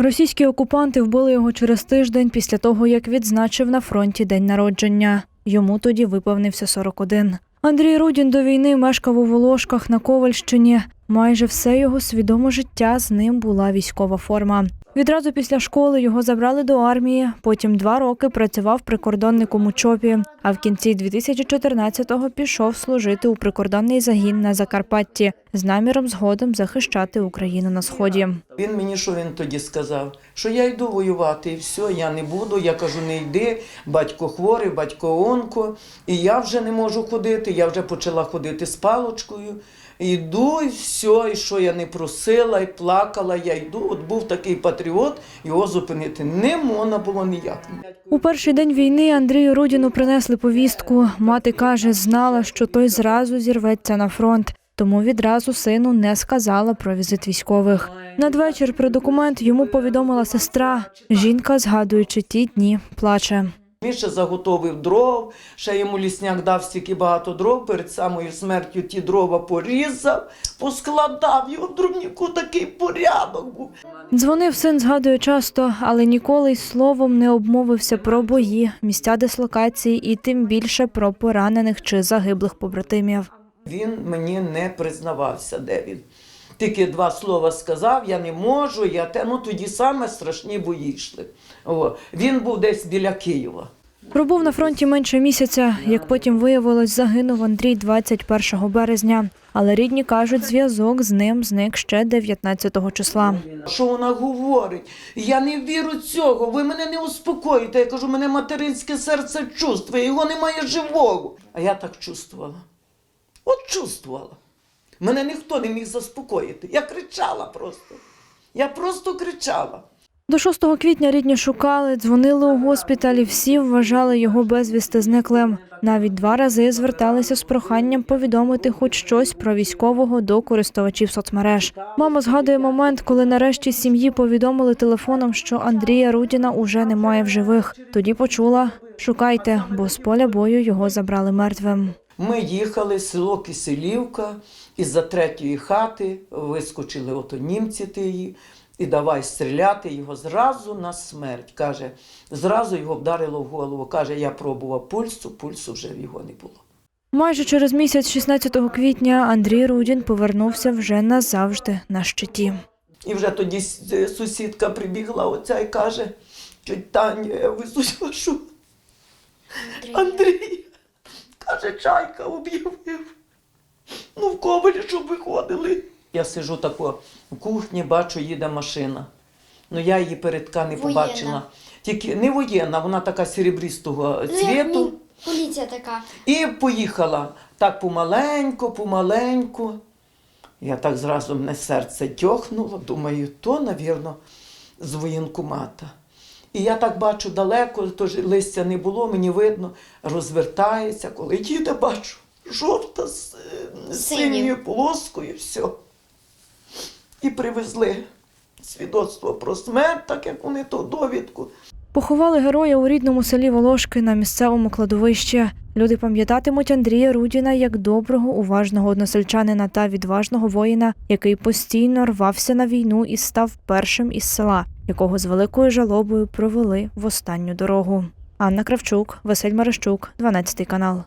Російські окупанти вбили його через тиждень після того, як відзначив на фронті день народження. Йому тоді виповнився 41. Андрій Рудін до війни мешкав у Волошках на Ковальщині. Майже все його свідоме життя з ним була військова форма. Відразу після школи його забрали до армії. Потім два роки працював прикордонником у ЧОПі. А в кінці 2014-го пішов служити у прикордонний загін на Закарпатті з наміром згодом захищати Україну на сході. Він мені що він тоді сказав? Що я йду воювати і все, я не буду. Я кажу, не йди, батько хворий, батько онко, і я вже не можу ходити. Я вже почала ходити з палочкою. Йду, і все, і що я не просила, і плакала, я йду. От був такий патріот, його зупинити не можна було ніяк. У перший день війни Андрію Рудіну принесли повістку. Мати каже, знала, що той зразу зірветься на фронт, тому відразу сину не сказала про візит військових. Надвечір про документ йому повідомила сестра. Жінка, згадуючи ті дні, плаче. Він ще заготовив дров, ще йому лісняк дав стільки багато дров, перед самою смертю ті дрова порізав, поскладав, його в дровніку такий порядок був. Дзвонив син, згадує часто, але ніколи й словом не обмовився про бої, місця дислокації і тим більше про поранених чи загиблих побратимів. Він мені не признавався, де він. Тільки два слова сказав, я не можу, я те, ну тоді саме страшні бої йшли. О, він був десь біля Києва. Пробув на фронті менше місяця. Як потім виявилось, загинув Андрій 21 березня. Але рідні кажуть, зв'язок з ним зник ще 19 числа. Що вона говорить? Я не вірю цього, ви мене не успокоїте. Я кажу, мене материнське серце чувствує, його немає живого. А я так чувствувала. От чувствувала. Мене ніхто не міг заспокоїти. Я кричала просто. Я просто кричала. До 6 квітня рідні шукали, дзвонили у госпіталі. Всі вважали його безвісти зниклим. Навіть два рази зверталися з проханням повідомити хоч щось про військового до користувачів соцмереж. Мама згадує момент, коли нарешті сім'ї повідомили телефоном, що Андрія Рудіна уже немає в живих. Тоді почула шукайте, бо з поля бою його забрали мертвим. Ми їхали село Киселівка, із-за третьої хати вискочили ото німці тії, і давай стріляти його зразу на смерть. Каже, зразу його вдарило в голову. Каже, я пробував пульсу, пульсу вже в його не було. Майже через місяць, 16 квітня, Андрій Рудін повернувся вже назавжди на щиті. І вже тоді сусідка прибігла оця і каже, Таня, я везуть вашу Андрій. Каже, чайка об'явив. Ну, в ковалі, щоб виходили. Я сижу тако в кухні, бачу, їде машина. Ну я її передка не Воєнна. побачила. Тільки не воєнна, вона така серебристого Ну, як цвіту. мі- Поліція така. І поїхала так помаленьку, помаленьку. Я так зразу мене серце тьохнуло, думаю, то, навірно, з воєнкомата. І я так бачу далеко, тож листя не було, мені видно, розвертається, коли їде, бачу, жовта з синьою полоскою, все. І привезли свідоцтво про смерть, так як вони то довідку. Поховали героя у рідному селі Волошки на місцевому кладовищі. Люди пам'ятатимуть Андрія Рудіна як доброго, уважного односельчанина та відважного воїна, який постійно рвався на війну і став першим із села, якого з великою жалобою провели в останню дорогу. Анна Кравчук, Василь Марищук, 12 канал.